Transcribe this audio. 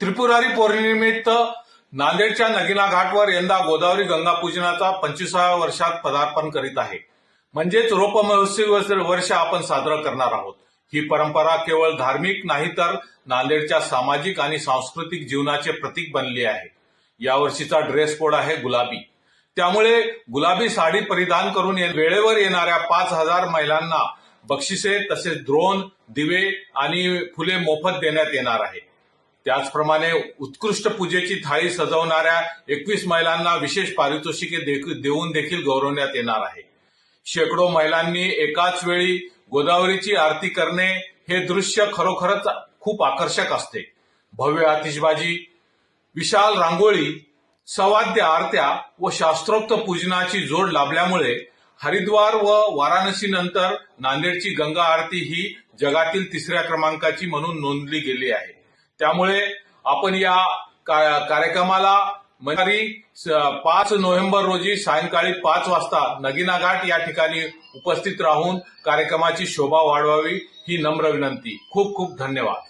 त्रिपुरारी पौर्णिमेनिमित्त नांदेडच्या नगिना घाटवर यंदा गोदावरी गंगा पूजनाचा पंचवीसाव्या वर्षात पदार्पण करीत आहे. म्हणजेच रोप महोत्सवी वर्ष- आपण साजरं करणार आहोत. ही परंपरा केवळ धार्मिक नाही तर नांदेडच्या सामाजिक आणि सांस्कृतिक जीवनाचे प्रतीक बनले आहे. यावर्षीचा ड्रेस कोड आहे गुलाबी. त्यामुळे गुलाबी साडी परिधान करून वेळेवर येणाऱ्या पाच हजार महिलांना बक्षिसे तसेच द्रोण दिवे आणि फुले मोफत देण्यात येणार आहे. त्याचप्रमाणे उत्कृष्ट पूजेची थाळी सजवणाऱ्या एकवीस महिलांना विशेष पारितोषिके देखील- देऊन देखील गौरवण्यात येणार आहे. शेकडो महिलांनी एकाच वेळी गोदावरीची आरती करणे हे दृश्य खरोखरच खूप आकर्षक असते. भव्य आतिषबाजी विशाल रांगोळी सवाद्य आरत्या व शास्त्रोक्त पूजनाची जोड लाभल्यामुळे हरिद्वार व वाराणसी नंतर नांदेडची गंगा आरती ही जगातील तिसऱ्या क्रमांकाची म्हणून नोंदली गेली आहे. त्यामुळे आपण या का- कार्यक्रमाला पाच नोव्हेंबर रोजी सायंकाळी पाच वाजता नगिना घाट या ठिकाणी उपस्थित राहून कार्यक्रमाची शोभा वाढवावी ही नम्र विनंती. खूप खूप धन्यवाद.